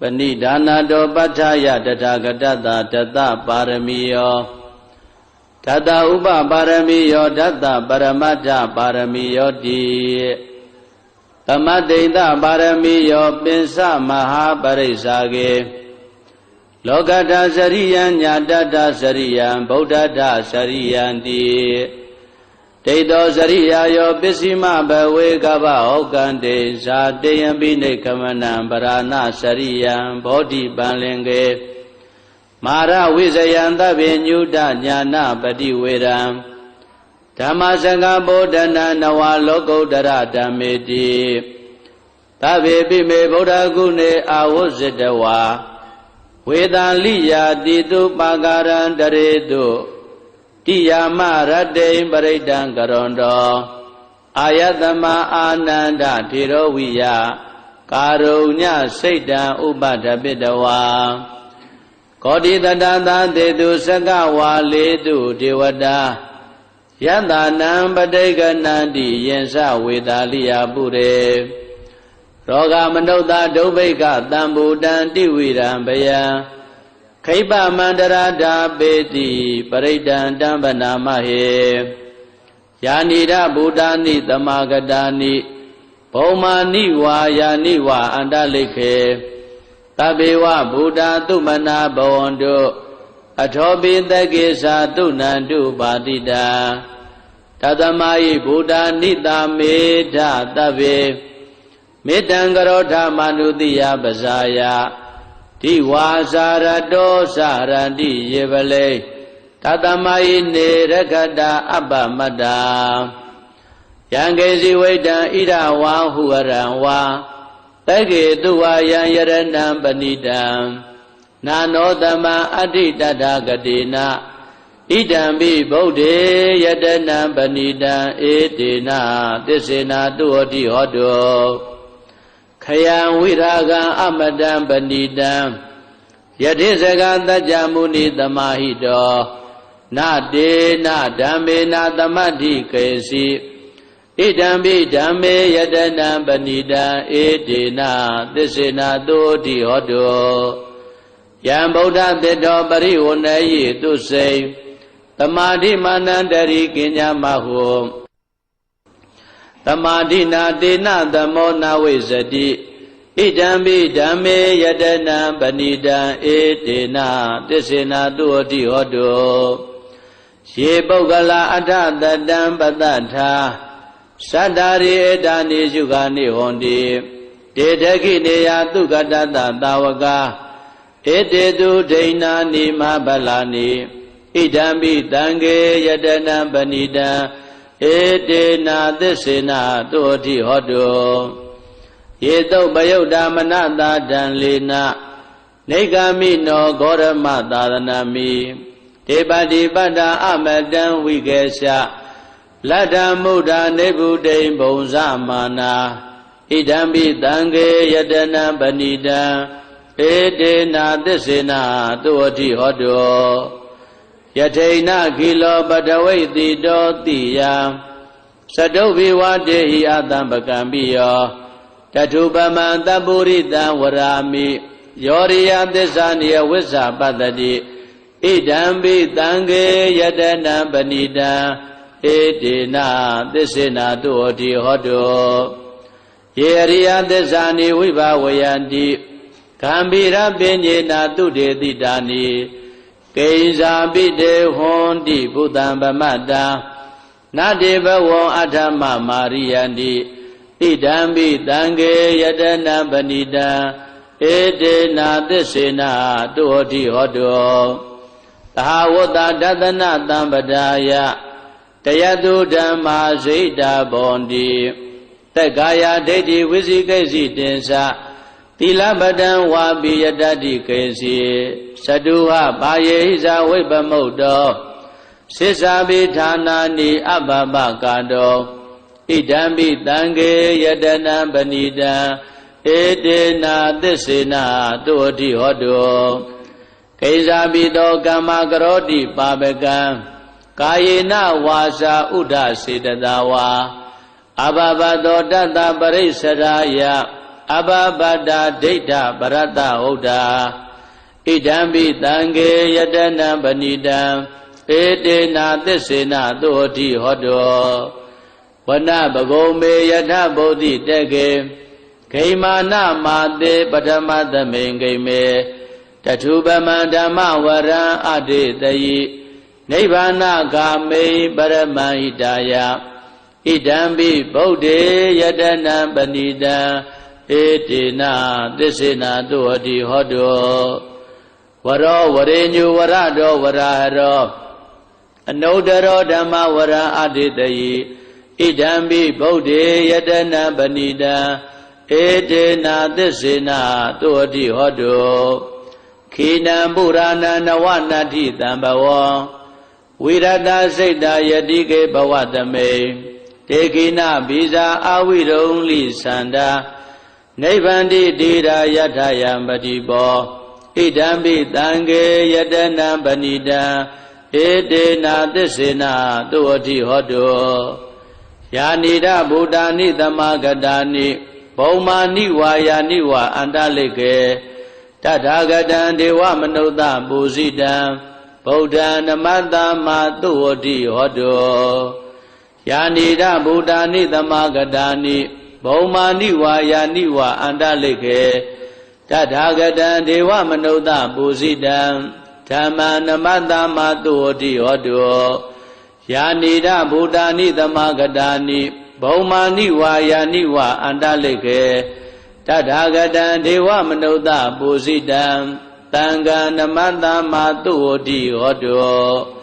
ပဏိဒါနာတောပဋ္ဌာယတထာဂတတတတပါရမီယောဓတ္တဥပပါရမီယောဓတ္တပရမတ္ထပါရမီယောတိသမတိတပါရမီယောပင်စမဟာပရိစ္ဆာကေလောကတစရိယံညာတတစရိယံဗုဒ္ဓတစရိယံတိ ဒိဋ္ဌောစရိယာယောပစ္စည်းမဘဝေကဗဟောကံတေဇာတေယံပိနေကမနံပရဏစရိယံဘောဓိပံလင်ကေမာရဝိဇယံသဗ္ဗညုတညာနာပတိဝေရံဓမ္မစကဗောဓနာနဝလောကုတ္တရဓမ္မေတိသဗ္ဗေပိမေဗုဒ္ဓဂုဏေအာဝုဇတဝါဝေတံလိယာတိတုပါကာရံတရေတု တိယာမရတ္တိပရိဒံကရွန်တောအာယတမအာနန္ဒထေရဝိယကာရုညစိတ်တံဥပဒပိတဝါကောတိတတသာတေတုစကဝါလေတုဒေဝတာယတနံပဋိကနန္တိယင်္စဝေတာလိယပုရေရောဂမနုဿဒုဗိကတံဘူတံတိဝိရံဘယံ ခိပမန္တရာဓာပေတိပရိဒံတံပနာမဟေယာနိရဗုဒ္ဓာနိတမဂတာနိဘုံမာနိဝါယာနိဝါအန္တလိခေတဘေဝဗုဒ္ဓသုမနာဘဝန္တုအထောပိတကေသာတုဏန္တုပါတိတာတသမယိဗုဒ္ဓနိတာမေဓတဗ္ဗေမေတံကရောဓမနုတိယပဇာယ တိဝါစာရတောစရတိယေပလေတသမယိနေရခတာအပ္ပမတ္တာယံကေစီဝိတံဣဒဝါဟုရံဝါတကေတုဝါယံယရဏံပဏိတံနာနောတမံအဋ္ဌိတတဂတိနာဣဒံပိဗုဒ္ဓေယတနံပဏိတံဧတေနာသစ္စေနာတုဟောတိဟောတောခ ယံဝိရာဂံအမတံပဏိတံယတိစကတัจ jা မုနိသမာဟိတောနတေနဓမ္မေနသမတ္ထိကေစီဣဒံပိဓမ္မေယတနံပဏိတံဧတေနာသစ္စေနာတုဟောတိဟောတောယံဗုဒ္ဓတေတောပရိဝဏယိတုစိံတမာတိမာနန္တရိကိညာမဟု တမာတိနာတေနသမောနာဝိဇတိဣဒံပိဓမ္မေယတနံပဏိတံဧတေနသစ္စေနာတုဟတိဟောတုယေပုဂ္ဂလာအထတတံပတ္ထာသတ္တာရိဧတာနိစုခာနိဟောတိတေတခိနေယသုကတတသာဝကာဧတေတုဒိဏာနိမဗလာနိဣဒံပိတံကေယတနံပဏိတံ ဧတေနာသစ္စေနာတုအထိဟောတုယေတုပယုတ်တာမနတာတံလေနနေဂမိနောဂောရမသာသနာမိဒေပတိပတ္တာအမတံဝိကေရှလတ္တမုဒ္ဒနေဗုဒိံဘုံဇမာနာဣဒံပိတံကေယတနံပဏိတံဧတေနာသစ္စေနာသုဝတိဟောတော ယထိန်နာခိလောပတဝိတိတောတိယသတုဘိဝတေဟိအတံပကံပိယောတထုပမံတပုရိတံဝရာမိယောရိယသစ္စာနိယဝိဇ္ဇာပတ္တိဣဒံပိတံကေယတနံပဏိတံဧတေနာသစ္စေနာသုဝတိဟောတောယေရိယသစ္စာနိဝိဘဝယန္တိကံဗိရပင်ညေနာတုတေတိတာနိ ကိဉ္စာပိတေဟွန်တိဘုဒ္ဓံဗမတ္တာနတေဘဝံအထမမာရိယန္တိဣဒံပိတံကေယတနံပဏိတံဧတေနာသစ္စေနာတုဟောတိဟောတောသဟဝတ္တဒသနတံပဒါယတယတုဓမ္မာဇိတာဘောန္တိသက်ကာယဒိဋ္ဌိဝိသိကိစီတင်္စ သီလပဒံဝါပိယတတိကေစီသတုဟပါယေဟိဇာဝိပမုတ်တောစိစ္ဆာပိဌာနာနိအပပကာတောဣဒံပိတံကေယတနံပဏိတံဧတေနာသစ္စေနာတုအတိဟောတောကိဇာပိတောကမ္မကရောတိပါပကံကာယေနဝါစာဥဒ္ဒစေတသာဝါအဘဘသောတတ္တပရိစ္ဆရာယ အဘဘဒာဒိဋ္ဌပရတ္တဟုတ်တာဣဒံပိတံခေယတနံပဏိတံဧတေနာသစ္စေနသုဟတိဟောတောဝနပဂုံမေယထဗုဒ္ဓိတက်ကေဂိမာနမာတေပထမသမိန်ဂိမေတထုပမံဓမ္မဝရံအတေတယိနိဗ္ဗာနဂာမေပရမဟိတာယဣဒံပိဗုဒ္ဓေယတနံပဏိတံ ဧတေနာသစ္စေနာတုဟတိဟောတောဝရောဝရေညုဝရတောဝရဟရောအနုတရောဓမ္မဝရံအတေတယိဣဒံပိဗုဒ္ဓေယတနံပဏိတံဧတေနာသစ္စေနာတုဟတိဟောတောခိနံပုရာဏနဝနတ္ထိတံဘဝံဝိရတစိတ်တာယတိကေဘဝတမေတေခိနဘိဇာအာဝိရုံလိသန္တာ နိဗ္ဗန္တိတိရာယထယံပတိဘောဣဒံပိတံကေယတနံပဏိတံဧတေနာသစ္စေနာတုဝတိဟောတောယာနိဒဗုဒ္ဓာနိသမဂတာနိဘုံမာနိဝါယာနိဝါအန္တလိကေတထာဂတံဒေဝမနုဿပူဇိတံဗုဒ္ဓံနမတ္တမသုဝတိဟောတောယာနိဒဗုဒ္ဓာနိသမဂတာနိ ဘုံမာနိဝါယာနိဝါအန္တလိကေတထာဂတံဒေဝမနုဿပူဇိတံဓမ္မနမတ္တမသုဝတိဟောတောယာနိဒဗုဒ္ဓာနိသမဂတာနိဘုံမာနိဝါယာနိဝါအန္တလိကေတထာဂတံဒေဝမနုဿပူဇိတံတံဃာနမတ္တမသုဝတိဟောတော